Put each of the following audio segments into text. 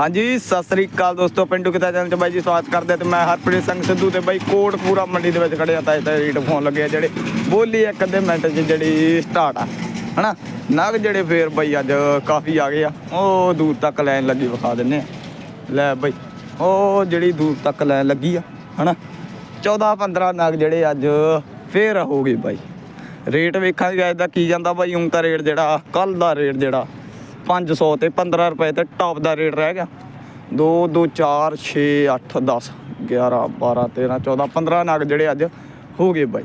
ਹਾਂਜੀ, ਸਤਿ ਸ੍ਰੀ ਅਕਾਲ ਦੋਸਤੋ, ਪਿੰਡੂ ਕਿਤਾ ਚੈਨਲ ਚ ਬਾਈ ਜੀ ਸਵਾਗਤ ਕਰਦੇ ਆ ਤੇ ਮੈਂ ਹਰਪ੍ਰੀਤ ਸਿੰਘ ਸਿੱਧੂ ਤੇ ਬਾਈ ਕੋਟਪੂਰਾ ਮੰਡੀ ਦੇ ਵਿੱਚ ਖੜੇ ਆ ਤਾਂ ਇੱਥੇ ਰੇਟ ਫੋਨ ਲੱਗੇ ਆ ਜਿਹੜੇ ਬੋਲੀ ਇੱਕ ਅੱਧੇ ਮਿੰਟ ਚ ਜਿਹੜੀ ਸਟਾਰਟ ਆ, ਹਨਾ? ਨਗ ਜਿਹੜੇ ਫੇਰ ਬਾਈ ਅੱਜ ਕਾਫੀ ਆ ਗਏ ਆ। ਉਹ ਦੂਰ ਤੱਕ ਲਾਈਨ ਲੱਗੀ ਵਿਖਾ ਦਿੰਨੇ ਆ। ਲੈ ਬਾਈ, ਉਹ ਜਿਹੜੀ ਦੂਰ ਤੱਕ ਲਾਈਨ ਲੱਗੀ ਆ, ਹਨਾ? 14 15 ਨਗ ਜਿਹੜੇ ਅੱਜ ਫੇਰ ਹੋ ਗਏ ਬਾਈ। ਰੇਟ ਵੇਖਾਂਗੇ ਅੱਜ ਦਾ ਕੀ ਜਾਂਦਾ ਬਾਈ ਹੁਣ ਤਾਂ ਰੇਟ ਜਿਹੜਾ ਕੱਲ ਦਾ ਰੇਟ ਜਿਹੜਾ 500 ਤੇ 15 ਰੁਪਏ ਤੇ ਟਾਪ ਦਾ ਰੇਟ ਰਹਿ ਗਿਆ। 2 2 4 6 8 10 11 12 13 14 15 ਨਗ ਜਿਹੜੇ ਅੱਜ ਹੋ ਗਏ ਬਾਈ।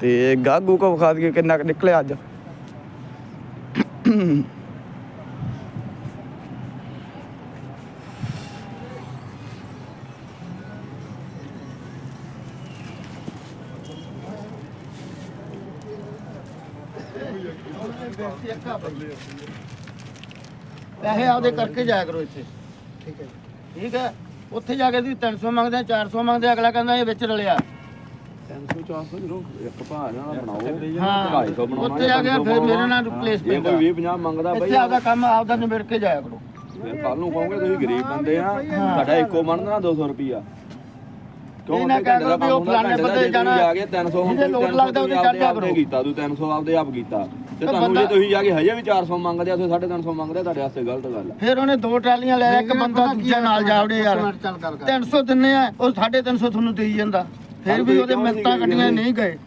ਤੇ ਗਾਗੂ ਕੋ ਵਿਖਾ ਦਈਏ ਕਿੰਨਾ ਕੁ ਨਿਕਲਿਆ ਅੱਜ। ਪੈਸੇ ਆਪਦੇ ਕਰਕੇ ਜਾਇਆ ਕਰੋ ਇੱਥੇ। ਠੀਕ ਹੈ ਠੀਕ ਹੈ? ਉੱਥੇ ਜਾ ਕੇ ਤੁਸੀਂ 300 ਮੰਗਦੇ ਆ 400 ਮੰਗਦੇ ਆ, ਅਗਲਾ ਕਹਿੰਦਾ ਇਹ ਵਿੱਚ ਰਲਿਆ। 300 400 ਜਦੋਂ ਇੱਕ ਭਾਅ ਨਾਲ ਬਣਾਓ। ਹਾਂ 250 ਬਣਾਉਣਾ ਉੱਥੇ ਜਾ ਕੇ ਫਿਰ ਮੇਰੇ ਨਾਲ ਰਿਪਲੇਸ ਜੇ ਪੈਂਦਾ। ਕੋਈ 20 50 ਮੰਗਦਾ ਬਈ ਇੱਥੇ ਆਪਦਾ ਕੰਮ ਆਪਦਾ ਨਿਬੜ ਕੇ ਜਾਇਆ ਕਰੋ। ਫਿਰ ਕੱਲ ਨੂੰ ਕਹੋਗੇ ਤੁਸੀਂ ਗਰੀਬ ਬੰਦੇ ਆ ਤੁਹਾਡਾ ਇੱਕੋ ਬਣਦਾ 200 ਰੁਪਿਆ ਇਹ ਨਾ ਕਹਿ ਕਰੋ ਵੀ ਉਹ ਫਲਾਣੇ ਬੰਦੇ ਜਾਣਾ ਜਾ ਕੇ 300 ਹੁਣ ਜਿਹਦੇ ਲੋਡ ਲੱਗਦਾ ਉਹਦੇ ਚੜ੍ਹ ਜਾ ਕਰੋ। ਕੀਤਾ ਤੂੰ 300 ਆਪਦੇ ਆਪ ਕੀਤਾ। ਤੇ ਤੁਹਾਨੂੰ ਜੇ ਬੰਦਾ- ਤੁਸੀਂ ਜਾ ਕੇ ਹਜੇ ਵੀ 400 ਮੰਗਦੇ ਆ ਤੁਸੀਂ 350 ਮੰਗਦੇ ਆ ਤੁਹਾਡੇ ਵਾਸਤੇ ਗਲਤ ਗੱਲ ਆ। ਫਿਰ ਉਹਨੇ ਦੋ ਟਰਾਲੀਆਂ ਲੈ ਲਿਆ, ਇੱਕ ਬੰਦਾ ਦੂਜਾ ਨਾਲ ਜਾਵੜੇ ਯਾਰ। 300 ਦਿੰਨੇ ਆ ਉਹ 350 ਤੁਹਾਨੂੰ ਦੇਈ ਜਾਂਦਾ। ਫਿਰ ਵੀ ਉਹਦੇ ਮਿੰਤਾਂ ਕੱਟੀਆਂ ਨਹੀਂ ਗਏ।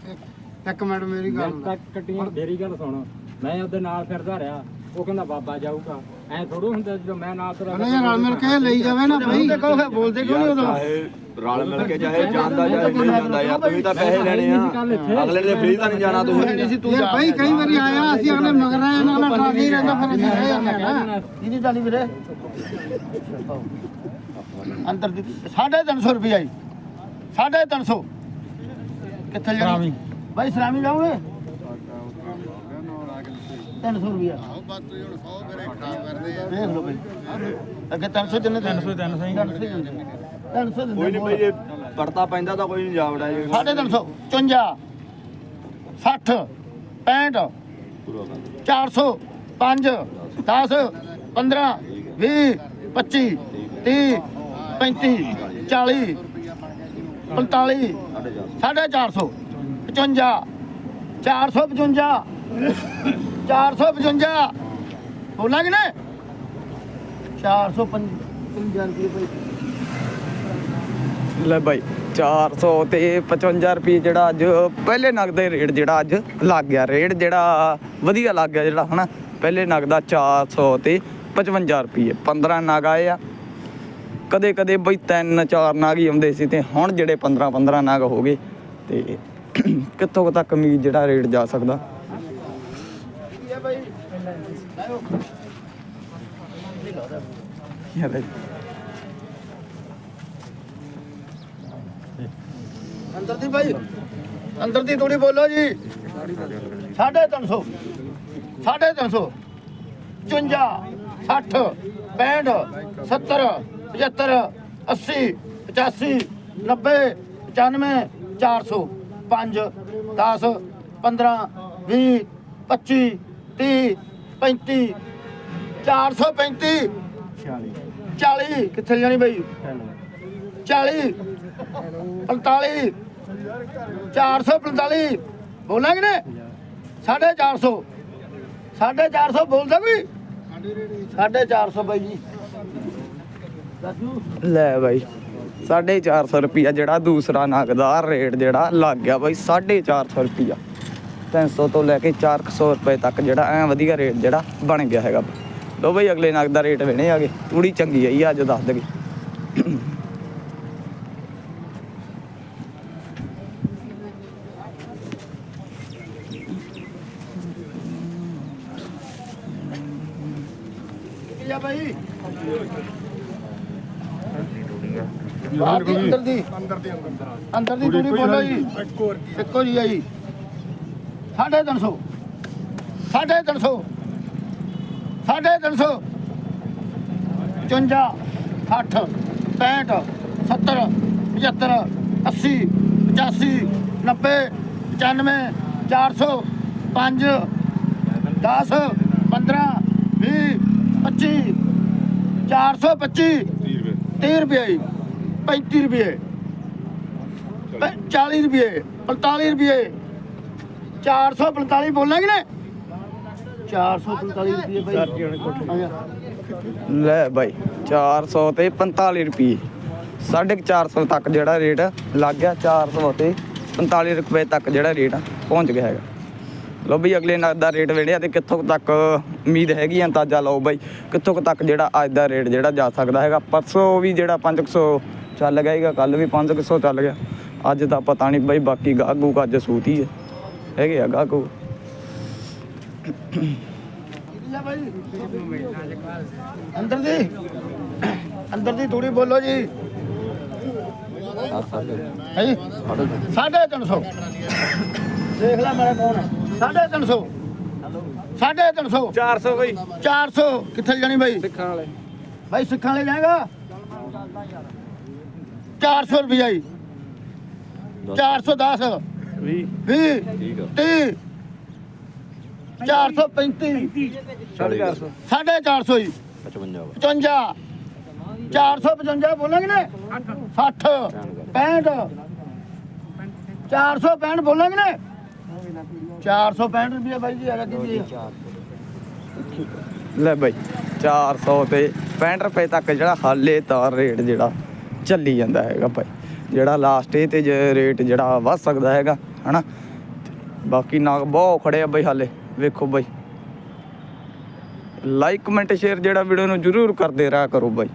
ਇੱਕ ਮਿੰਟ ਮੇਰੀ ਗੱਲ ਕੱਟੀਆਂ ਮੇਰੀ ਗੱਲ ਸੁਣ। ਮੈਂ ਉਹਦੇ ਨਾਲ ਫਿਰਦਾ ਰਿਹਾ ਉਹ ਕਹਿੰਦਾ ਬਾਬਾ ਜਾਊਗਾ। ਐ ਥੋੜੋ ਹੁੰਦਾ ਜਦੋਂ ਮੈਂ ਨਾਲ ਤੁਰਿਆ ਨਹੀਂ ਰਲ ਮਿਲ ਕੇ ਲਈ ਜਾਵੇ ਨਾ ਬਈ। ਤੇ ਕਹੋ ਬੋਲਦੇ ਕਿਉਂ ਨਹੀਂ ਉਦੋਂ? ਚਾਹੇ ਰਲ ਮਿਲ ਕੇ ਚਾਹੇ ਜਾਂਦਾ ਚਾਹੇ ਨਹੀਂ ਜਾਂਦਾ ਯਾਰ ਤੁਸੀਂ ਤਾਂ ਪੈਸੇ ਲੈਣੇ ਆ। ਅਗਲੇ ਨੇ ਫ੍ਰੀ ਤਾਂ ਨਹੀਂ ਜਾਣਾ ਨਹੀਂ ਤੁਸੀਂ ਸੀ ਤੂੰ ਯਾਰ ਜਾ ਭਾਈ ਕਈ ਵਾਰੀ ਆਇਆ ਅਸੀਂ ਅਗਲੇ ਮਗਰ ਆਏ ਨਾਲ ਟਰਾਲੀ ਰਹਿੰਦਾ ਫਿਰ ਅਸੀਂ ਰਹਿ ਜਾਂਦੇ ਆ ਨਾ। ਇਹਦੀ ਚਾਲੀ ਵੀਰੇ। ਅੰਦਰ ਦੀ 350 ਰੁਪਏ ਆਈ 350 ਕਿੱਥੇ ਜਾਣੀ? ਭਾਈ ਸਲਾਮੀ ਜਾਓਗੇ? 300 ਰੁਪਏ ਦੇਖ ਲਓ ਭਾਈ। ਅੱਗੇ 300 ਦਿਨੇ 300 300 ਹੀ। 300 ਕੋਈ ਨਹੀਂ ਬਈ ਜੇ ਪੜਤਾ ਪੈਂਦਾ ਤਾਂ ਕੋਈ ਨਹੀਂ ਜਾਵੜਾ ਜੀ। 350 54 60 65 400 5 10 15 20 25 30 35 40 45 450 55 455 455 ਬੋਲਾਂਗੇ ਨਾ? 455 ਰੁਪਏ ਭਾਈ। ਲੈ ਬਾਈ 400 ਤੇ 55 ਰੁਪਏ ਜਿਹੜਾ ਅੱਜ, ਪਹਿਲੇ ਨਗ ਦਾ ਰੇਟ ਜਿਹੜਾ ਅੱਜ ਲੱਗ ਗਿਆ। ਰੇਟ ਜਿਹੜਾ ਵਧੀਆ ਲੱਗ ਗਿਆ ਜਿਹੜਾ, ਹਨਾ? ਪਹਿਲੇ ਨਗ ਦਾ 400 ਤੇ 55 ਰੁਪਏ। 15 ਨਗ ਆਏ ਆ। ਕਦੇ ਕਦੇ ਬਈ ਤਿੰਨ ਚਾਰ ਨਾਗ ਹੀ ਆਉਂਦੇ ਸੀ ਤੇ ਹੁਣ ਜਿਹੜੇ 15 15 ਨਗ ਹੋ ਗਏ ਤੇ ਕਿੱਥੋਂ ਕੁ ਤੱਕ ਉਮੀਦ ਜਿਹੜਾ ਰੇਟ ਜਾ ਸਕਦਾ? ਯਾਰ ਅੰਦਰ ਦੀ ਭਾਈ ਅੰਦਰ ਦੀ ਥੋੜੀ ਬੋਲੋ ਜੀ। ਸਾਢੇ ਤਿੰਨ ਸੌ, ਸਾਢੇ ਤਿੰਨ ਸੌ 54 60 65 70 75 80 85 90 95 400 5 10 15 20 25 30 35 435 40 ਕਿੱਥੇ ਜਾਣੀ ਭਾਈ 40 45 445 ਬੋਲਾਂਗੇ ਨੇ 450 450 ਬੋਲਦਾ ਕੋਈ? 450 ਬਾਈ ਜੀ। ਦਾਦੂ। ਲੈ ਬਾਈ 450 ਰੁਪਿਆ ਜਿਹੜਾ ਦੂਸਰਾ ਨਗਦਾਰ ਰੇਟ ਜਿਹੜਾ ਲੱਗ ਗਿਆ ਬਾਈ 450 ਰੁਪਿਆ 300 ਤੋਂ ਲੈ ਕੇ 400 ਰੁਪਏ ਤੱਕ ਜਿਹੜਾ ਐ ਵਧੀਆ ਰੇਟ ਜਿਹੜਾ ਬਣ ਗਿਆ ਹੈਗਾ। ਲੋ ਬਾਈ ਅਗਲੇ ਨਗ ਦਾ ਰੇਟ ਵੇਣੇ ਆਗੇ। ਤੂੜੀ ਚੰਗੀ ਆਈ ਅੱਜ ਦੱਸ ਦਗੇ ਆ ਬਾਈ। ਬਾਹਰ ਦੀ ਅੰਦਰ ਦੀ। ਅੰਦਰ ਦੀ ਅੰਦਰ। ਦੀ ਤੂੜੀ ਬੋਲੋ ਜੀ। ਇੱਕੋ ਇੱਕੋ ਜੀ ਆਈ। 350 350 350 55 60 65 70 75 80 85 90 95 400 5 10 15 20 25 425 30 ਰੁਪਏ ਜੀ 35 ਰੁਪਏ। ਪੈ- 40 ਰੁਪਏ 45 ਰੁਪਏ। 445 ਬੋਲਾਂਗੇ ਨੇ 445 ਰੁਪਏ ਬਾਈ। ਲੈ ਬਾਈ 400 ਤੇ 45 ਰੁਪਏ 450 ਤੱਕ ਜਿਹੜਾ ਰੇਟ ਲੱਗ ਗਿਆ 400 ਤੇ 45 ਰੁਪਏ ਤੱਕ ਜਿਹੜਾ ਰੇਟ ਪਹੁੰਚ ਗਿਆ ਹੈਗਾ। ਲੋ ਬਈ ਅਗਲੇ ਨਗ ਦਾ ਰੇਟ ਵੇੜਿਆ ਤੇ ਕਿੱਥੋਂ ਤੱਕ ਉਮੀਦ ਹੈਗੀ ਆ ਅੰਦਾਜ਼ਾ ਲਾਓ ਬਾਈ ਕਿੱਥੋਂ ਕੁ ਤੱਕ ਜਿਹੜਾ ਅੱਜ ਦਾ ਰੇਟ ਜਿਹੜਾ ਜਾ ਸਕਦਾ ਹੈਗਾ। ਪਰਸੋਂ ਵੀ ਜਿਹੜਾ 500 ਚੱਲ ਗਿਆ ਹੈਗਾ ਕੱਲ ਵੀ 500 ਚੱਲ ਗਿਆ। ਅੱਜ ਤਾਂ ਪਤਾ ਨਹੀਂ ਬਾਈ ਬਾਕੀ ਗਾਹੂ ਅੱਜ ਸੂਤੀ ਹੈ ਹੈਗੇ ਆ ਗਾਹੂ ਲੈ ਬਾਈ ਅੰਦਰ ਦੀ। ਅੰਦਰ ਦੀ ਥੋੜੀ ਬੋਲੋ ਜੀ। ਹੈ? ਜੀ ਸਾਢੇ ਤਿੰਨ ਸੌ। ਦੇਖ ਲੈ ਮੇਰਾ ਕੌਣ ਹੈ ਸਾਢੇ ਤਿੰਨ ਸੌ। ਸਾਢੇ ਤਿੰਨ ਸੌ। 400 ਬਾਈ। 400 ਕਿੱਥੇ ਜਾਣੀ ਬਾਈ? ਸਿੱਖਾਂ ਵਾਲੇ। ਬਾਈ ਸਿੱਖਾਂ ਵਾਲੇ ਜਾਏਗਾ? 400 ਰੁਪਈਆ ਜੀ। 410 20 20 ਠੀਕ ਆ। 30 435 450 ਸਾਢੇ 400 ਜੀ। 55 55 455 ਬੋਲਾਂਗੇ ਨੇ 60 65 465 ਬੋਲਾਂਗੇ ਨੇ 465 ਰੁਪਏ ਬਾਈ ਜੀ ਆ ਕੀ ਜੀ? ਲੈ ਬਾਈ 400 ਤੇ 65 ਰੁਪਏ ਤੱਕ ਜਿਹੜਾ ਹਾਲੇ ਤਾਂ ਰੇਟ ਜਿਹੜਾ ਚੱਲੀ ਜਾਂਦਾ ਹੈਗਾ ਭਾਈ ਜਿਹੜਾ ਲਾਸਟ ਇਹ ਤੇ ਜੇ ਰੇਟ ਜਿਹੜਾ ਵੱਧ ਸਕਦਾ ਹੈਗਾ ਹਨਾ? ਬਾਕੀ ਨਾਗ ਬਹੁਤ ਖੜੇ ਆ ਬਾਈ ਹਾਲੇ ਵੇਖੋ ਬਾਈ। ਲਾਈਕ ਕਮੈਂਟ ਸ਼ੇਅਰ ਜਿਹੜਾ ਵੀਡੀਓ ਨੂੰ ਜਰੂਰ ਕਰਦੇ ਰਹਾ ਕਰੋ ਬਾਈ।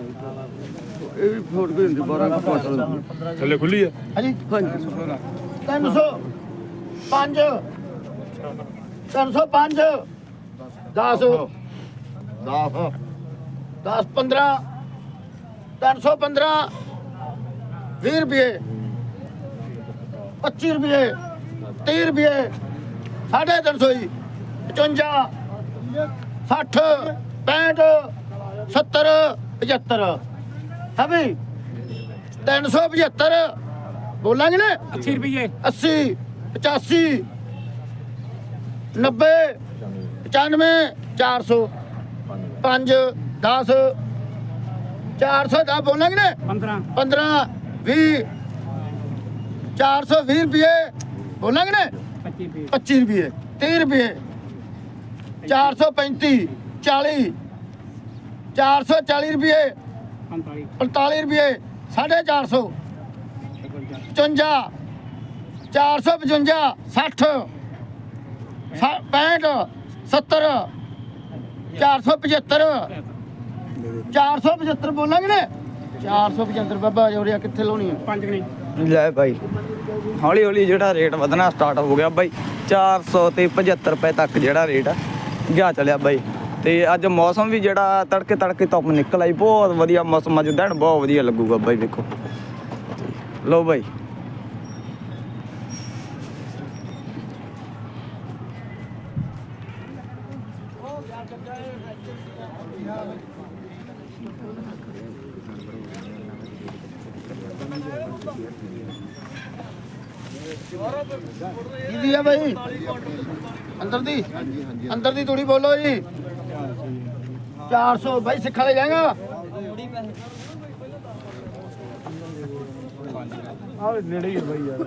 ਇਹ ਵੀ ਫੋਟ ਕੋਈ ਹੁੰਦੀ 12 ਕੁਆਂਟਲ। ਥੱਲੇ ਖੁੱਲੀ ਆ? ਹਾਂਜੀ। 300 5 305 10 10 10 15 315 20 ਰੁਪਏ। 25 ਰੁਪਏ। 30 ਰੁਪਏ। 350 ਜੀ। 55 60 65 70 75 ਹੈ ਵੀ। 375 ਬੋਲਾਂਗੇ ਨਾ? 80 ਰੁਪਏ 80 85 90 95 400 5 10 400 ਦਾ ਬੋਲਾਂਗੇ ਨਾ 15 15 20 420 ਰੁਪਏ। ਬੋਲਾਂਗੇ ਨਾ 25 ਰੁਪਏ। 25 ਰੁਪਏ 30 ਰੁਪਏ। 435 40 440 ਰੁਪਏ। 45 45 ਰੁਪਏ 450 55 455 60 65 70 475 475 ਬੋਲਾਂਗੇ ਨੇ? 475 ਬਾਬਾ ਜੋਰਿਆ ਕਿੱਥੇ ਲਾਉਣੀ ਹੈ ਪੰਜ ਨਹੀਂ? ਲੈ ਬਾਈ ਹੌਲੀ ਹੌਲੀ ਜਿਹੜਾ ਰੇਟ ਵਧਣਾ ਸਟਾਰਟ ਹੋ ਗਿਆ ਬਾਈ 400 ਤੇ 75 ਰੁਪਏ ਤੱਕ ਜਿਹੜਾ ਰੇਟ ਆ ਗਿਆ ਚੱਲਿਆ ਬਾਈ। ਤੇ ਅੱਜ ਮੌਸਮ ਵੀ ਜਿਹੜਾ ਤੜਕੇ ਤੜਕੇ ਧੁੱਪ ਨਿਕਲ ਆਈ ਬਹੁਤ ਵਧੀਆ ਮੌਸਮ ਅੱਜ ਦਿਨ ਬਹੁਤ ਵਧੀਆ ਲੱਗੂਗਾ ਬਾਈ ਵੇਖੋ। ਲਓ ਬਾਈ ਕਿਹਦੀ ਆ ਬਾਈ। ਅੰਦਰ ਦੀ। ਅੰਦਰ ਦੀ ਥੋੜੀ ਬੋਲੋ ਜੀ। 400 ਬਾਈ ਸਿੱਖਾ ਲੈ ਜਾਏਗਾ। ਆ ਨੇੜੇ ਹੀ ਬਾਈ ਯਾਰ।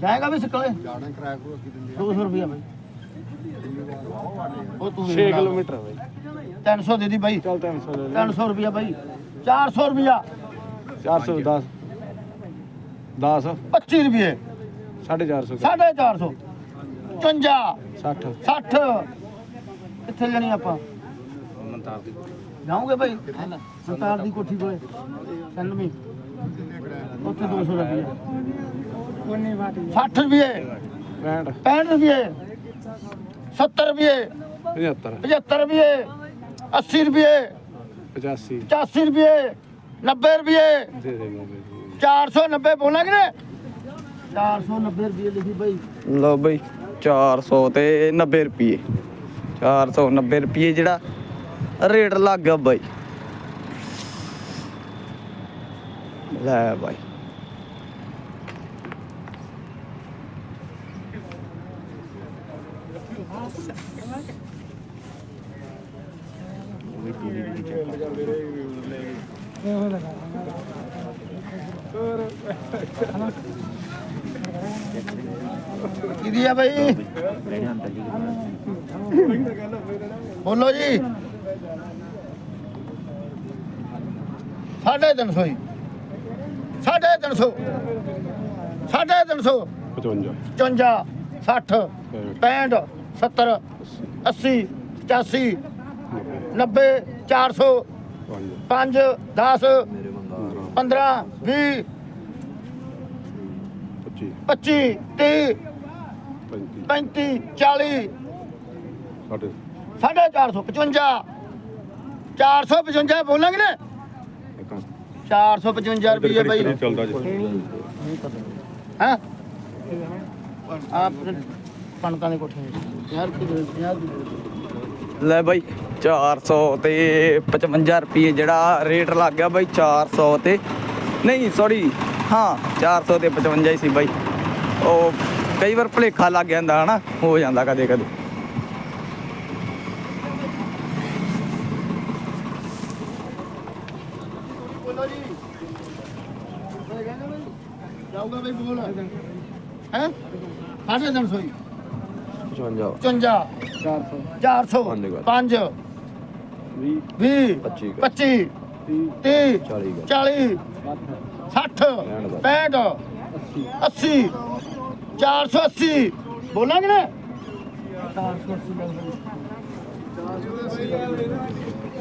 ਜਾਏਗਾ ਵੀ ਸਿੱਖਾ ਲੈ ਜਾਣਾ ਕਿਰਾਇਆ ਕੋ ਕੀ ਦਿੰਦੇ 200 ਰੁਪਿਆ ਬਾਈ ਉਹ ਤੂੰ 6 ਕਿਲੋਮੀਟਰ ਬਾਈ। 300 ਦੇ ਦੀ ਬਾਈ। ਚੱਲ 300 ਲੈ 300 ਰੁਪਿਆ ਬਾਈ। 400 ਰੁਪਿਆ 410 10 25 ਰੁਪਏ 450 450 55 60 60 ਕਿੱਥੇ ਜਾਣੀ ਆਪਾਂ? ਜਾਓਗੇ ਭਾਈ ਸਰਕਾਰ ਦੀ ਕੋਠੀ ਕੋਲੇ। ਸੰਨਮੀ ਉੱਥੇ 200 ਰੁਪਏ 60 ਰੁਪਏ 65 65 ਰੁਪਏ 70 ਰੁਪਏ 75 75 ਰੁਪਏ 80 ਰੁਪਏ। 85 85 ਰੁਪਏ। 90 ਰੁਪਏ। ਦੇ ਦੇ ਬਾਈ 490 ਬੋਲਾਂਗੇ ਨੇ 490 ਰੁਪਏ ਲਿਖੀ ਭਾਈ ਲਓ ਬਈ 400 ਤੇ 90 ਰੁਪਏ। 490 ਰੁਪਏ ਜਿਹੜਾ ਰੇਟ ਲੱਗ ਗਿਆ ਬਾਈ। ਲੈ ਬਾਈ। ਕਿਹਦੀ ਆ ਬਾਈ? ਬੋਲੋ ਜੀ। ਸਾਢੇ ਤਿੰਨ ਸੌ ਜੀ। ਸਾਢੇ ਤਿੰਨ ਸੌ। ਸਾਢੇ ਤਿੰਨ ਸੌ। 55 54 60 65 70 80 85 90 400 5 10 15 20 25 30 35 40 ਸਾਡੇ। ਸਾਢੇ 455 455 ਬੋਲਾਂਗੇ ਨਾ? 455 ਰੁਪਏ ਬਾਈ। ਚੱਲਦਾ ਜੀ। ਹਾਂ? ਆਪ ਪਣਤਾਂ ਦੇ ਕੋਠੇ ਯਾਰ ਕੀ 50 ਦੀ ਲੈ ਬਾਈ 400 ਤੇ 55 ਰੁਪਏ ਜਿਹੜਾ ਰੇਟ ਲੱਗ ਗਿਆ ਬਾਈ 400 ਤੇ। ਨਹੀਂ ਸੌਰੀ ਹਾਂ 400 ਤੇ 55 ਹੀ ਸੀ ਬਾਈ। ਉਹ ਕਈ ਵਾਰ ਭੁਲੇਖਾ ਲੱਗ ਜਾਂਦਾ ਹਨਾ? ਹੋ ਜਾਂਦਾ ਕਦੇ ਕਦੇ। ਬੋਲੋ ਜੀ। ਜਾਊਗਾ ਬਈ ਬੋਲ। ਹੈ? ਸਾਢੇ ਤਿੰਨ ਸੌ ਜੀ। 55 55 400 5 20 25 25 30 40 40 60 65 80 480 ਬੋਲਾਂਗੇ ਨਾ?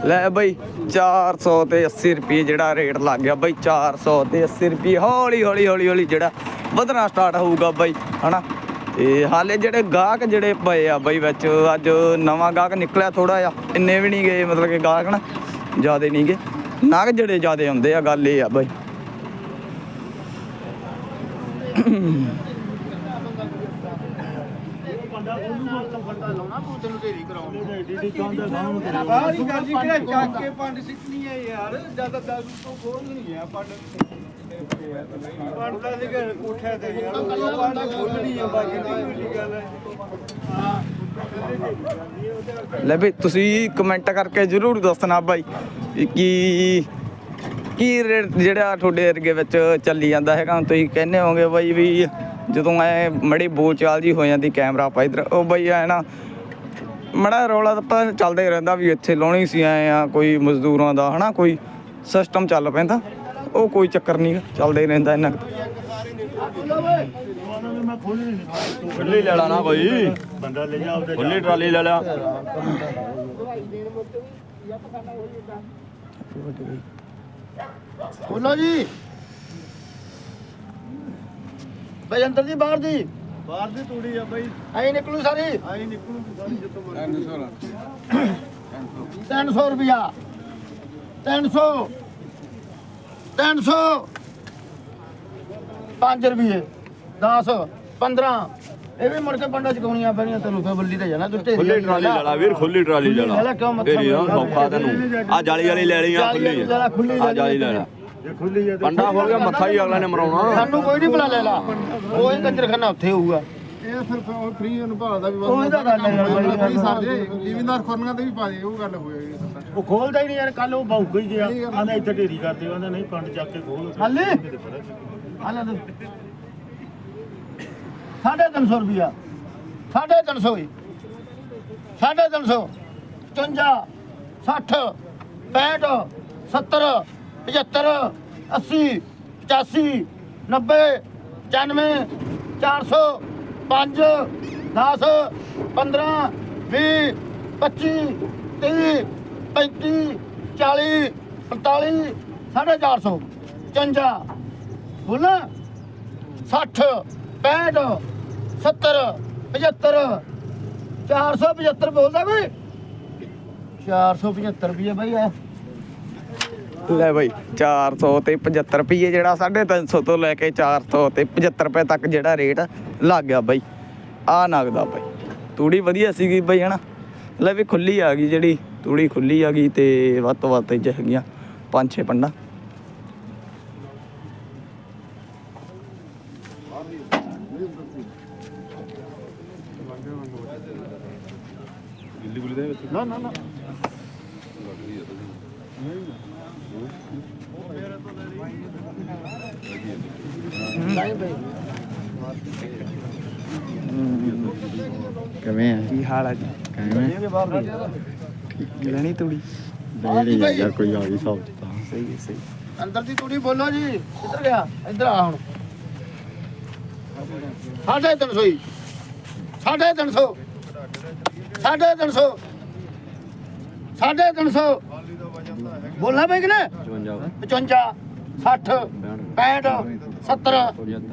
ਲੈ ਬਾਈ 400 ਤੇ 80 ਰੁਪਏ ਜਿਹੜਾ ਰੇਟ ਲੱਗ ਗਿਆ ਬਾਈ 400 ਤੇ 80 ਰੁਪਏ ਹੌਲੀ ਹੌਲੀ ਹੌਲੀ ਹੌਲੀ ਜਿਹੜਾ ਵਧਣਾ ਸਟਾਰਟ ਹੋਊਗਾ ਬਾਈ, ਹਨਾ? ਤੇ ਹਾਲੇ ਜਿਹੜੇ ਗਾਹਕ ਜਿਹੜੇ ਪਏ ਆ ਬਈ ਵਿੱਚ, ਅੱਜ ਨਵਾਂ ਗਾਹਕ ਨਿਕਲਿਆ ਥੋੜਾ ਜਿਹਾ, ਇੰਨੇ ਵੀ ਨਹੀਂ ਗਏ, ਮਤਲਬ ਕਿ ਗਾਹਕ ਨਾ ਜਿਆਦੇ ਨਹੀਂ ਗਏ। ਨਗ ਜਿਹੜੇ ਜਿਆਦੇ ਹੁੰਦੇ ਆ, ਗੱਲ ਇਹ ਆ ਬਾਈ। ਬਾਹਰੀ ਗੱਲ ਜੀ ਕਿਹੜਾ ਚੱਕ ਕੇ ਪੰਡ ਸਿੱਟਣੀ ਹੈ ਯਾਰ? ਜ਼ਿਆਦਾ ਦਾਰੂ ਤੋਂ ਖੋਲ ਨਹੀਂ ਹੈ ਪੰਡ। ਪੰਡ ਦਾ ਨਿਕਾ ਕੋਠੇ ਤੇ ਯਾਰ ਪੰਡ ਖੋਲਣੀ ਹੈ ਬਾਕੀ ਦੀ ਗੱਲ ਹੈ। ਲੈ ਬਈ ਤੁਸੀਂ ਕਮੈਂਟ ਕਰਕੇ ਜਰੂਰ ਦੱਸਣਾ ਬਾਈ ਕਿ ਕੀ ਰੇਟ ਜਿਹੜਾ ਤੁਹਾਡੇ ਅਰਗੇ ਵਿੱਚ ਚੱਲੀ ਜਾਂਦਾ ਹੈਗਾ। ਤੁਸੀਂ ਕਹਿੰਦੇ ਹੋਗੇ ਬਾਈ ਵੀ ਜਦੋਂ ਐ ਮੜੀ ਬੋਲਚਾਲ ਜੀ ਹੋ ਜਾਂਦੀ ਕੈਮਰਾ ਆਪਾਂ ਇਧਰ ਉਹ ਬਾਈ ਐ ਨਾ ਮੜਾ ਰੌਲਾ ਤਾਂ ਚੱਲਦਾ ਹੀ ਰਹਿੰਦਾ ਵੀ ਇੱਥੇ ਲਾਉਣੀ ਸੀ ਐ ਆ ਕੋਈ ਮਜ਼ਦੂਰਾਂ ਦਾ ਹਨਾ ਕੋਈ ਸਿਸਟਮ ਚੱਲ ਪੈਂਦਾ। ਉਹ ਕੋਈ ਚੱਕਰ ਨਹੀਂ ਚੱਲਦਾ ਹੀ ਰਹਿੰਦਾ ਇਹਨਾਂ ਖੁੱਲੀ ਲੈ ਲਾ ਨਾ ਕੋਈ। ਬੰਦਾ ਲੈ ਜਾ ਖੁੱਲੀ ਟਰਾਲੀ ਲੈ ਲਿਆ ਬੋਲੋ ਜੀ। ਬਈ ਅੰਦਰ ਦੀ ਬਾਹਰ ਦੀ ਬਾਹਰ ਦੀ ਤੂੜੀ ਆ ਬਾਈ। ਐਂ ਨਿਕਲੂ ਸਾਰੀ। ਆਈ ਨਿਕਲੂ ਸਾਰੀ ਜਿੱਤੋਂ ਮਰਜ਼ੀ। 300 ਰੁਪਿਆ 300 300 5 ਰੁਪਏ। 10 15 ਇਹ ਵੀ ਮੁੜ ਕੇ ਪੰਡਾ ਚਕਾਉਣੀਆਂ ਪੈਣੀਆਂ ਤੈਨੂੰ ਫੇ ਬੱਲੀ ਤੇ ਜਾਣਾ ਤੂੰ ਢੇਰੀ ਖੁੱਲੀ ਟਰਾਲੀ ਲੈ ਲਾ ਵੀਰ ਖੁੱਲੀ ਟਰਾਲੀ ਲੈ ਕਿਉਂ ਮੱਥਾ ਤੇਰੀ ਨਾ? ਸੌਖਾ ਤੈਨੂੰ। ਆ ਜਾਲੀ ਵਾਲੀ ਲੈ ਲਈ ਆ। ਖੁੱਲੀ ਆ ਜਾਲੀ ਲੈ। ਪੰਡਾ ਖੋਲ ਕੇ ਮੱਥਾ ਹੀ ਅਗਲੇ ਨੇ ਮਰਾਉਣਾ। ਸਾਨੂੰ ਕੋਈ ਨਹੀਂ ਬੁਲਾ ਲੈ ਲਾ। ਉਹ ਹੀ ਕੰਜਰਖਾਨਾ ਉੱਥੇ ਹੋਊਗਾ। ਇਹ ਫਿਰ ਫ੍ਰੀ ਅਨੁਭਵ ਦਾ ਵੀ ਉਹ ਇਹਦਾ ਗੱਲ ਹੈ ਬੜੀ ਸਰ ਜੇ ਜ਼ਿਮੀਂਦਾਰ ਖੁਰਨੀਆਂ ਤੇ ਵੀ ਪਾ ਦੇ ਉਹ ਗੱਲ ਹੋਏਗੀ ਉਹ ਖੋਲਦਾ ਹੀ ਨਹੀਂ ਯਾਰ ਕੱਲ ਉਹ ਭੌਂਕ ਹੀ ਗਿਆ। ਆਂਦਾ ਇੱਥੇ ਢੇਰੀ ਕਰਦੇ ਆਂਦਾ ਨਹੀਂ ਪੰਡ ਚੱਕ ਕੇ ਖੋਲ। ਹਾਲੇ? ਹਾਲੇ ਦੋ ਸਾਢੇ ਤਿੰਨ ਸੌ ਰੁਪਿਆ ਸਾਢੇ ਤਿੰਨ ਸੌ ਹੀ। ਸਾਢੇ ਤਿੰਨ ਸੌ। 55 60 65 70 75 80 85 90 95 400 5 10 15 20 25 30 35 40 45 ਸਾਢੇ 400 55 ਬੋਲਾ 60 65 70 75 475 ਬੋਲਦਾ ਕੋਈ? 475 ਹੈ ਬਾਈ ਆ। ਲੈ ਬਾਈ 400 ਤੇ 75 ਰੁਪਏ ਜਿਹੜਾ 350 ਤੋਂ ਲੈ ਕੇ 400 ਤੇ 75 ਰੁਪਏ ਤੱਕ ਜਿਹੜਾ ਰੇਟ ਲੱਗ ਗਿਆ ਬਾਈ। ਆ ਨਗਦਾ ਬਾਈ। ਤੂੜੀ ਵਧੀਆ ਸੀਗੀ ਬਾਈ ਹਨਾ? ਲੈ ਵੀ ਖੁੱਲੀ ਆ ਗਈ ਜਿਹੜੀ ਤੂੜੀ ਖੁੱਲੀ ਆ ਗਈ ਤੇ ਵੱਧ ਤੋਂ ਵੱਧ ਇੱਥੇ ਹੈਗੀਆਂ ਪੰਜ ਛੇ ਪੰਡਾ। ਦੇ ਨਾ ਨਾ ਨਾ। ਕਿਵੇਂ ਆ? ਕੀ ਹਾਲ ਆ ਜੀ? ਕਿਵੇਂ? ਲੈਣੀ ਤੂੜੀ? ਨਹੀਂ ਨਹੀਂ ਯਾਰ ਕੋਈ ਆ ਗਈ ਸਭ ਤਾਂ ਸਹੀ ਹੈ ਸਹੀ। ਅੰਦਰ ਦੀ ਤੂੜੀ ਬੋਲੋ ਜੀ। ਕਿੱਧਰ ਗਿਆ? ਇੱਧਰ ਆ ਹੁਣ। ਸਾਢੇ 300 ਹੀ ਸਾਢੇ 300 ਸਾਢੇ 300 ਸਾਢੇ 300 ਬੋਲਾਂ ਬਈ ਕਿ ਨਾ 55 60 65 70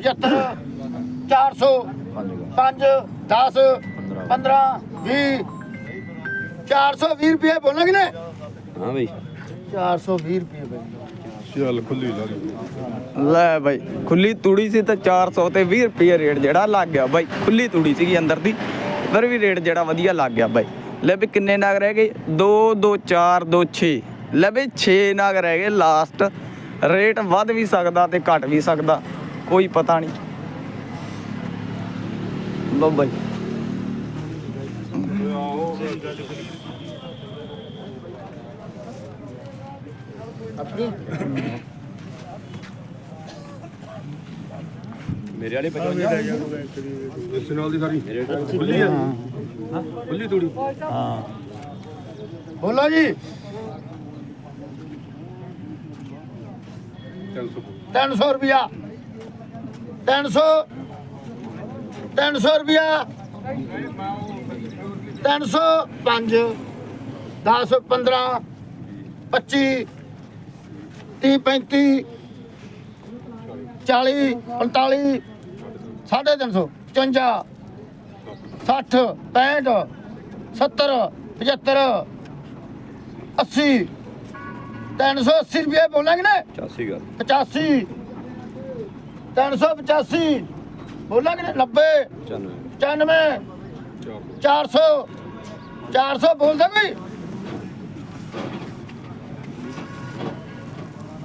75 400 5 10 15 20 420 ਬਾਈ। ਖੁੱਲੀ ਤੂੜੀ ਸੀ ਤਾਂ 400 ਤੇ 20 ਰੁਪਏ ਰੇਟ ਜਿਹੜਾ ਲੱਗ ਗਿਆ ਬਾਈ। ਖੁੱਲੀ ਤੂੜੀ ਸੀਗੀ ਅੰਦਰ ਦੀ ਫਿਰ ਵੀ ਰੇਟ ਜਿਹੜਾ ਵਧੀਆ ਲੱਗ ਗਿਆ ਬਾਈ। ਲੈ ਵੀ ਕਿੰਨੇ ਨਗ ਰਹਿ ਗਏ? 2 2 4 2 6 ਲੈ ਵੀ 6 ਨਾਗ ਰਹਿ ਗਏ ਲਾਸਟ ਰੇਟ ਵੱਧ ਵੀ ਸਕਦਾ ਤੇ ਘਟ ਵੀ ਸਕਦਾ ਕੋਈ ਪਤਾ ਨਹੀਂ। ਲੋ ਬਾਈ। ਮੇਰੇ ਵਾਲੇ 55 ਇਸ ਨਾਲ ਦੀ ਸਾਰੀ। ਖੁੱਲੀ ਆ ਖੁੱਲੀ ਤੂੜੀ ਬੋਲੋ ਜੀ। 300 300 ਰੁਪਿਆ 300 300 ਰੁਪਿਆ 305 10 15 25 30 35 40 45 ਸਾਢੇ 300 55 60 65 70 75 80 380 ਰੁਪਏ ਬੋਲਾਂਗੇ ਨਾ? 85 ਗੱਲ। 85 385 ਬੋਲਾਂਗੇ ਨਾ? 90 95 95 400 400 ਬੋਲਦਾ ਕੋਈ?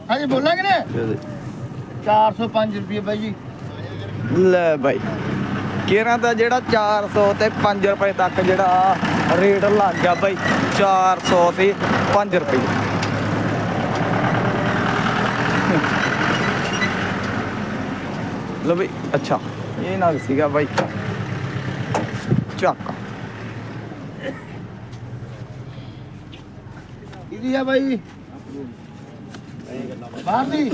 ਹਾਂਜੀ ਬੋਲਾਂਗੇ ਨਾ? 405 ਰੁਪਏ ਬਾਈ ਜੀ। ਲੈ ਬਾਈ। ਕੇਰਾਂ ਦਾ ਜਿਹੜਾ 400 ਤੇ 5 ਰੁਪਏ ਤੱਕ ਜਿਹੜਾ ਰੇਟ ਲੱਗ ਗਿਆ ਬਾਈ 400 ਤੇ 5 ਰੁਪਏ। ਲੋ ਬਈ, ਅੱਛਾ। ਇਹ ਨਾਲ ਸੀਗਾ ਬਾਈ। ਚੱਕ। ਇਹਦੀ ਆ ਬਾਈ। ਬਾਹਰ ਦੀ।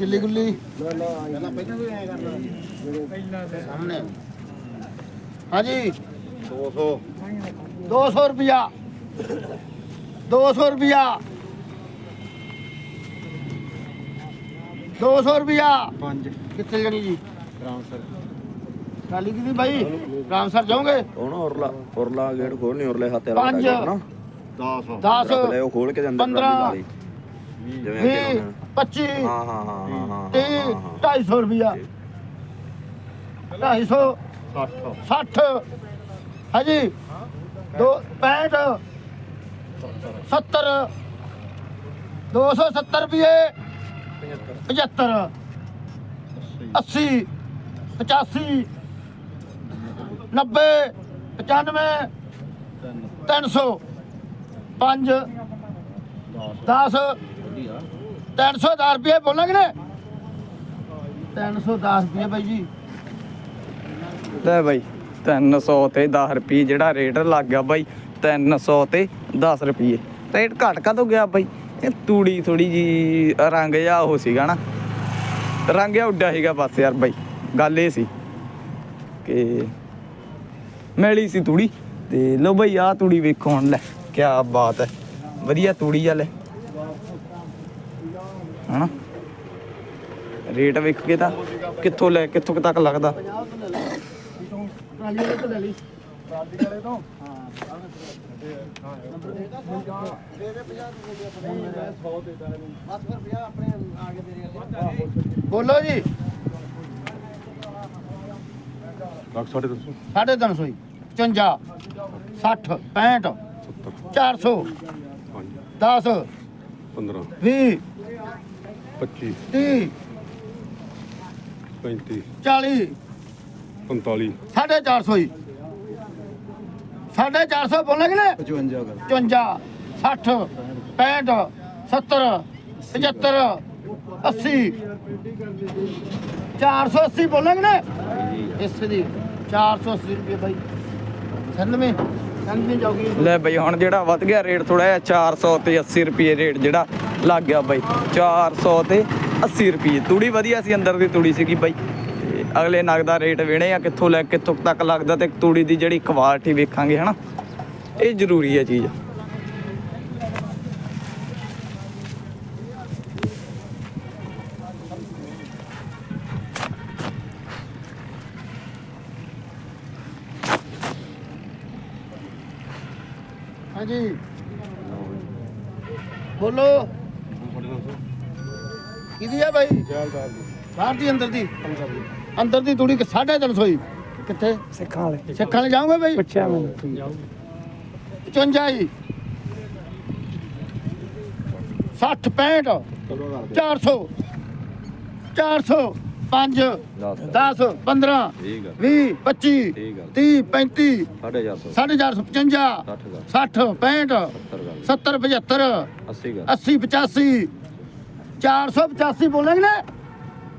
ਗਿੱਲੀ ਗੁੱਲੀ। ਸਾਹਮਣੇ ਹਾਂਜੀ 200 200 ਰੁਪਿਆ 200 ਰੁਪਿਆ 200 ਰੁਪਿਆ ਪੰਜ। ਕਿੱਥੇ ਜਾਣੀ ਜੀ? ਰਾਮ ਸਰ। ਕਾਲੀ ਕਿਦੀ ਬਾਈ? ਰਾਮਸਰ ਜਾਓਗੇ? ਉਹ ਨਾ ਉਰਲਾ ਉਰਲਾ ਗੇਟ ਖੋਲ ਨਹੀਂ ਉਰਲੇ ਹੱਥੇ ਪੰਜ। 10 10 ਰੱਖ ਲੈ ਉਹ ਖੋਲ ਕੇ ਦੇ ਅੰਦਰ ਪੰਦਰਾਂ, ਲਾ ਲਈ। ਜਿਵੇਂ ਅੱਗੇ 20 ਲਾਉਂਦੇ 25 ਨੇ। ਹਾਂ ਹਾਂ ਹਾਂ ਹਾਂ ਹਾਂ 30 250 ਰੁਪਿਆ 250 60 60 ਹਾਂਜੀ। ਦੋ 65 70 270 ਰੁਪਏ। 75 80 85 90 95 300 5 10 310 ਰੁਪਏ ਬੋਲਾਂਗੇ ਨੇ? 310 ਰੁਪਏ ਬਾਈ ਜੀ। ਲੈ ਬਾਈ 300 ਤੇ 10 ਰੁਪਏ ਜਿਹੜਾ ਰੇਟ ਲੱਗ ਗਿਆ ਬਾਈ 300 ਤੇ 10 ਰੁਪਏ। ਰੇਟ ਘਟ ਕਦੋਂ ਗਿਆ ਬਾਈ? ਇਹ ਤੂੜੀ ਥੋੜੀ ਜੀ, ਰੰਗ ਜਿਹਾ ਉਹ ਸੀਗਾ ਨਾ। ਰੰਗ ਜਿਹਾ ਉੱਡਿਆ ਸੀਗਾ ਬਸ ਯਾਰ ਬਾਈ, ਗੱਲ ਇਹ ਸੀ ਕਿ ਮੈਲੀ ਸੀ ਤੂੜੀ ਤੇ ਲੋ ਬਾਈ ਆ ਤੂੜੀ ਵੇਖੋ ਹੁਣ ਲੈ ਕੀ ਬਾਤ ਹੈ। ਵਧੀਆ ਤੂੜੀ ਆ ਲੈ। ਹਨਾ? ਰੇਟ ਵੇਖ ਕੇ ਤਾਂ ਕਿੱਥੋਂ ਲੈ, ਕਿੱਥੋਂ ਤੱਕ ਲੱਗਦਾ। ਟਰਾਲੀ ਵਾਲੇ ਤੋਂ ਲੈ ਲਈ। ਟਰਾਲੀ ਵਾਲੇ ਤੋਂ। ਬੋਲੋ ਜੀ। ਲੱਖ ਸਾਢੇ ਦੱਸੋ। ਸਾਢੇ ਤਿੰਨ ਸੌ ਜੀ। 54 60 65 400 ਪੰਜ 10 15 20 25 30 35 40 45 ਸਾਢੇ 400 ਜੀ। ਸਾਢੇ 400 ਬੋਲਾਂਗੇ ਨਾ 55 ਕਰ 54 60 65 70 75 80 480 ਬੋਲਾਂਗੇ ਨਾ ਇਸ ਦੀ 480 ਰੁਪਏ ਬਾਈ। 96 96 ਜਾਊਗੀ। ਲੈ ਬਈ ਹੁਣ ਜਿਹੜਾ ਵੱਧ ਗਿਆ ਰੇਟ ਥੋੜਾ ਜਿਹਾ 400 ਤੇ 80 ਰੁਪਏ ਰੇਟ ਜਿਹੜਾ ਲੱਗ ਗਿਆ ਬਾਈ। 400 ਤੇ 80 ਰੁਪਏ। ਤੂੜੀ ਵਧੀਆ ਸੀ ਅੰਦਰ ਦੀ ਤੂੜੀ ਸੀਗੀ ਬਾਈ। ਅਗਲੇ ਨਗ ਦਾ ਰੇਟ ਵੇਣੇ ਆ ਕਿੱਥੋਂ ਲੈ ਕਿੱਥੋਂ ਤੱਕ ਲੱਗਦਾ ਤੇ ਤੂੜੀ ਦੀ ਜਿਹੜੀ ਕੁਆਲਿਟੀ ਵੇਖਾਂਗੇ ਹਨਾ? ਇਹ ਜ਼ਰੂਰੀ ਹੈ ਚੀਜ਼। ਹਾਂਜੀ। ਬੋਲੋ। ਕਿਹਦੀ ਆ ਬਾਈ? ਬਾਹਰ ਦੀ? ਅੰਦਰ ਦੀ। ਅੰਦਰ ਦੀ ਤੂੜੀ 350 ਹੋਈ ਕਿੱਥੇ? ਸਿੱਖਾਂ ਵਾਲੇ। ਸਿੱਖਾਂ ਵਾਲੇ ਜਾਓਗੇ ਬਾਈ? ਪੁੱਛਿਆ ਮੈਂ 55 ਜੀ। 60 65 400 400 5 10 15 ਠੀਕ ਆ। 20 25 ਠੀਕ ਆ। 30 35 450 ਸਾਢੇ ਚਾਰ ਸੌ 55 60 65 70 75 80 ਕਰ। 80 85 485 ਬੋਲਾਂਗੇ ਨਾ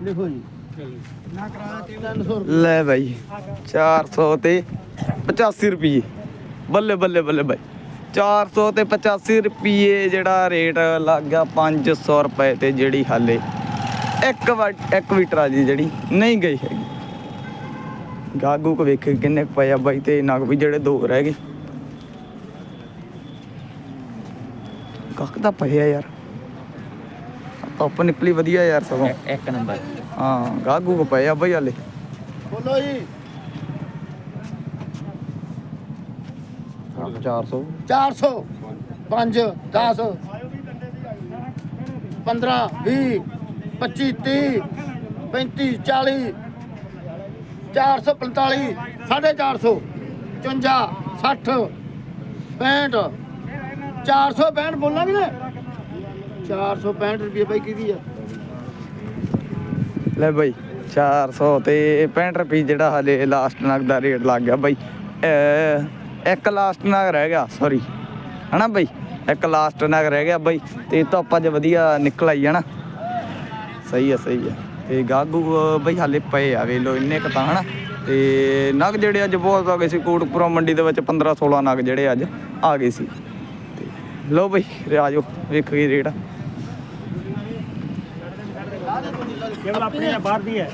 ਲਿਖੋ ਜੀ ਨਾ? ਕਰਾਇਆ 300 ਲੈ ਬਾਈ 400 ਤੇ 85 ਰੁਪਏ ਬੱਲੇ ਬੱਲੇ ਬੱਲੇ ਬਾਈ। 400 ਤੇ 85 ਰੁਪਏ ਜਿਹੜਾ ਰੇਟ ਲੱਗ ਗਿਆ 500 ਰੁਪਏ ਤੇ ਜਿਹੜੀ ਹਾਲੇ ਇੱਕ ਇੱਕ ਮੀਟਰ ਜੀ ਜਿਹੜੀ ਨਹੀਂ ਗਈ ਹੈਗੀ। ਗਾਗੂ ਕੋ ਵੇਖ ਕਿੰਨੇ ਪਏ ਆ ਬਾਈ ਤੇ ਨਗ ਵੀ ਜਿਹੜੇ ਦੋ ਰਹਿ ਗਏ। ਕੱਖ ਦਾ ਪਏ ਯਾਰ। ਧੁੱਪ ਨਿਕਲੀ ਵਧੀਆ ਯਾਰ ਸਗੋਂ। ਇੱਕ ਨੰਬਰ। ਹਾਂ ਗਾਗੂ ਕੋ ਪਏ ਆ ਬਈ ਹਾਲੇ। ਬੋਲੋ ਜੀ। 400 400 5 10 15 20 25 30 35 40 445 450 55 60 65 465 ਬੋਲਾਂਗੇ ਨਾ। 465 ਰੁਪਏ ਬਾਈ ਕਿਹਦੀ ਆ? ਲੈ ਬਈ 400 ਤੇ 65 ਰੁਪਏ ਜਿਹੜਾ ਹਲੇ ਲਾਸਟ ਨਗ ਦਾ ਰੇਟ ਲੱਗ ਗਿਆ ਬਈ। ਇੱਕ ਲਾਸਟ ਨਗ ਰਹਿ ਗਿਆ ਸੌਰੀ ਹਨਾ ਬਈ? ਇੱਕ ਲਾਸਟ ਨਗ ਰਹਿ ਗਿਆ ਬਈ, ਤੇ ਧੁੱਪ ਅੱਜ ਵਧੀਆ ਨਿਕਲ ਆਈ ਹਨਾ ਸਹੀ ਆ ਸਹੀ ਆ। ਤੇ ਗਾਗੂ, ਅਹ ਬਈ ਹਾਲੇ ਪਏ ਆ ਵੇ ਲੋ ਇੰਨੇ ਕੁ ਤਾਂ, ਹਨਾ। ਤੇ ਨਗ ਜਿਹੜੇ ਅੱਜ ਬਹੁਤ ਆ ਗਏ ਸੀ ਕੋਟਪੁਰਾ ਮੰਡੀ ਦੇ ਵਿੱਚ 15 16 ਨਗ ਜਿਹੜੇ ਅੱਜ ਆ ਗਏ ਸੀ। ਤੇ ਲੋ ਬਈ, ਆ ਜਾਓ ਕੀ ਰੇਟ ਕੇਵਲ ਆਪਣੀ ਆ, ਬਾਹਰ ਦੀ ਹੈ।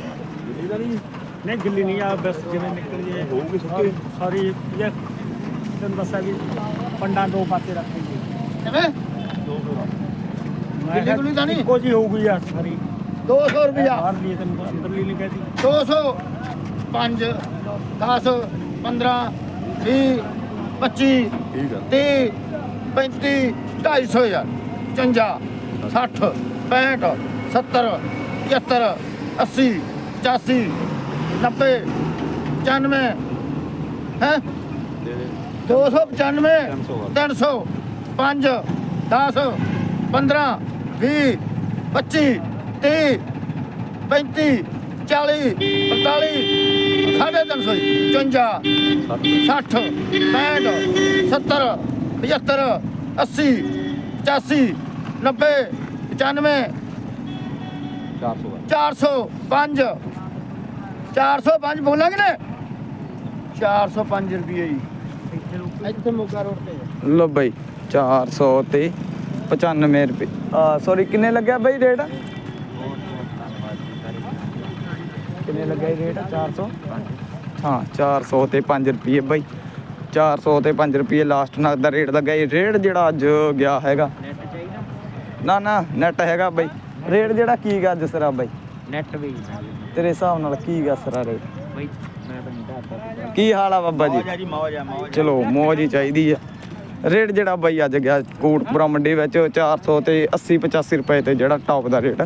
ਨਹੀਂ। ਗਿੱਲੀ ਨਹੀਂ ਆ ਬਸ ਜਿਵੇਂ ਨਿਕਲ ਜੇ। ਹੋਊਗੀ ਸੁੱਕੀ। ਸਾਰੀ ਇਹ ਤੈਨੂੰ ਦੱਸਿਆ ਵੀ ਪੰਡਾਂ ਦੋ ਪਾਸੇ ਰੱਖੇਂਗੇ ਕਿਵੇਂ? ਗਿੱਲੀ ਗੁੱਲੀ ਤਾਂ ਨਹੀਂ? ਇੱਕੋ ਜੀ ਹੋਊਗੀ ਆ ਸਾਰੀ। 200 ਰੁਪਿਆ ਬਾਹਰ ਦੀ ਹੈ, ਤੈਨੂੰ ਅੰਦਰਲੀ ਨਹੀਂ ਕਹਦੀ 200 5 10 15 20 25 ਠੀਕ ਆ। 30 35 250 ਯਾਰ 55 60 65 70 75 80 85 90 95 ਹੈ? ਦੇ ਦੇ। 295 300 300 5 10 15 20 25 30 35 40 45 ਸਾਢੇ ਤਿੰਨ ਸੌ 54 60 65 70 75 80 85 90 95 400 405 405 ਬੋਲਾਂਗੇ ਨਾ 405 ਰੁਪਏ ਜੀ। ਇੱਥੇ ਮੋਗਾ ਰੋਡ ਤੇ ਲੋ ਬਈ 400 ਤੇ 95 ਰੁਪਏ। ਆ ਸੌਰੀ ਕਿੰਨੇ ਲੱਗਿਆ ਬਈ ਰੇਟ? ਕਿੰਨੇ ਲੱਗਿਆ ਇਹ ਰੇਟ? 400 ਹਾਂ 400 ਤੇ 5 ਰੁਪਏ ਬਈ। 400 ਤੇ 5 ਰੁਪਏ ਲਾਸਟ ਨਗ ਦਾ ਰੇਟ ਲੱਗਾ ਇਹ ਰੇਟ ਜਿਹੜਾ ਅੱਜ ਗਿਆ ਹੈਗਾ। ਨਾ ਨਾ ਨੈਟ ਹੈਗਾ ਬਈ। ਰੇਟ ਜਿਹੜਾ ਕੀ ਗਾ ਅੱਜ ਸਰਾ ਬਈ? ਨੈਟ ਵੀ ਤੇਰੇ ਹਿਸਾਬ ਨਾਲ ਕੀ ਗਾ ਸਰਾ ਰੇਟ? ਬਈ ਮੈਂ ਤਾਂ ਨਹੀਂ ਦੱਸਦਾ। ਕੀ ਹਾਲ ਆ ਬਾਬਾ ਜੀ? ਜੀ ਮੌਜ ਆ ਮੌਜ ਚਲੋ ਮੌਜ ਹੀ ਚਾਹੀਦੀ ਆ। ਰੇਟ ਜਿਹੜਾ ਬਾਈ ਅੱਜ ਗਿਆ ਕੋਟਪੁਰਾ ਮੰਡੀ ਵਿੱਚ 400 ਤੇ 80 85 ਰੁਪਏ ਤੇ ਜਿਹੜਾ ਟੌਪ ਦਾ ਰੇਟ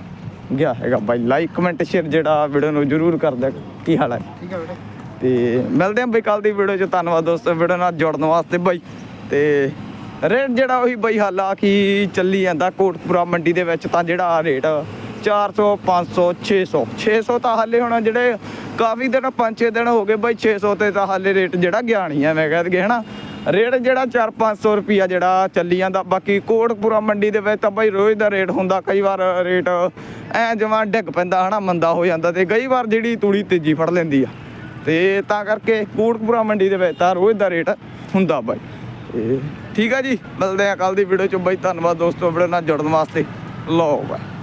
ਗਿਆ ਹੈਗਾ ਬਾਈ। ਲਾਈਕ ਕਮੈਂਟ ਸ਼ੇਅਰ ਜਿਹੜਾ ਵੀਡੀਓ ਨੂੰ ਜਰੂਰ ਕਰ ਦਿਆ ਕੀ ਹਾਲ ਹੈ ਠੀਕ ਹੈ ਬੇਟੇ ਤੇ ਮਿਲਦੇ ਆਂ ਬਈ ਕੱਲ ਦੀ ਵੀਡੀਓ 'ਚ। ਧੰਨਵਾਦ ਦੋਸਤੋ ਵੀਡੀਓ ਨਾਲ ਜੁੜਨ ਵਾਸਤੇ ਬਾਈ। ਤੇ ਰੇਟ ਜਿਹੜਾ ਉਹੀ ਬਈ ਹਾਲਾ ਕੀ ਚੱਲੀ ਜਾਂਦਾ ਕੋਟਪੁਰਾ ਮੰਡੀ ਦੇ ਵਿੱਚ ਤਾਂ ਜਿਹੜਾ ਰੇਟ 400 500 600 600 ਤਾਂ ਹਾਲੇ ਹੁਣ ਜਿਹੜੇ ਕਾਫੀ ਦਿਨ 5-6 ਦਿਨ ਹੋ ਗਏ ਬਾਈ 600 ਤੇ ਤਾਂ ਹਾਲੇ ਰੇਟ ਜਿਹੜਾ ਗਿਆ ਨਹੀਂ ਹੈ ਮੈਂ ਕਹਿ ਦਈਏ ਹਨਾ? ਰੇਟ ਜਿਹੜਾ 4-500 ਰੁਪਿਆ ਜਿਹੜਾ ਚੱਲੀ ਜਾਂਦਾ, ਬਾਕੀ ਕੋਟਪੁਰਾ ਮੰਡੀ ਦੇ ਵਿੱਚ ਤਾਂ ਬਾਈ ਰੋਜ਼ ਦਾ ਰੇਟ ਹੁੰਦਾ, ਕਈ ਵਾਰ ਰੇਟ ਐ ਜਮਾਂ ਡਿੱਗ ਪੈਂਦਾ, ਹਨਾ? ਮੰਦਾ ਹੋ ਜਾਂਦਾ ਤੇ ਕਈ ਵਾਰ ਜਿਹੜੀ ਤੂੜੀ ਤੇਜ਼ੀ ਫੜ ਲੈਂਦੀ ਆ। ਤੇ ਤਾਂ ਕਰਕੇ ਕੋਟਪੁਰਾ ਮੰਡੀ ਦੇ ਵਿੱਚ ਤਾਂ ਰੋਜ਼ ਦਾ ਰੇਟ ਹੁੰਦਾ ਬਾਈ। ਠੀਕ ਆ ਜੀ, ਮਿਲਦੇ ਆ ਕੱਲ ਦੀ ਵੀਡੀਓ ਚ। ਬਾਈ, ਧੰਨਵਾਦ ਦੋਸਤੋ ਆਪਣੇ ਨਾਲ ਜੁੜਨ ਵਾਸਤੇ। ਲਓ ਬਾਈ।